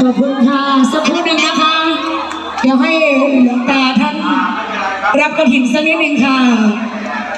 ขอบคุณค่ะ สักครู่หนึ่งนะคะ เดี๋ยวให้ รับกระถิ่นสักนิดหนึ่งค่ะ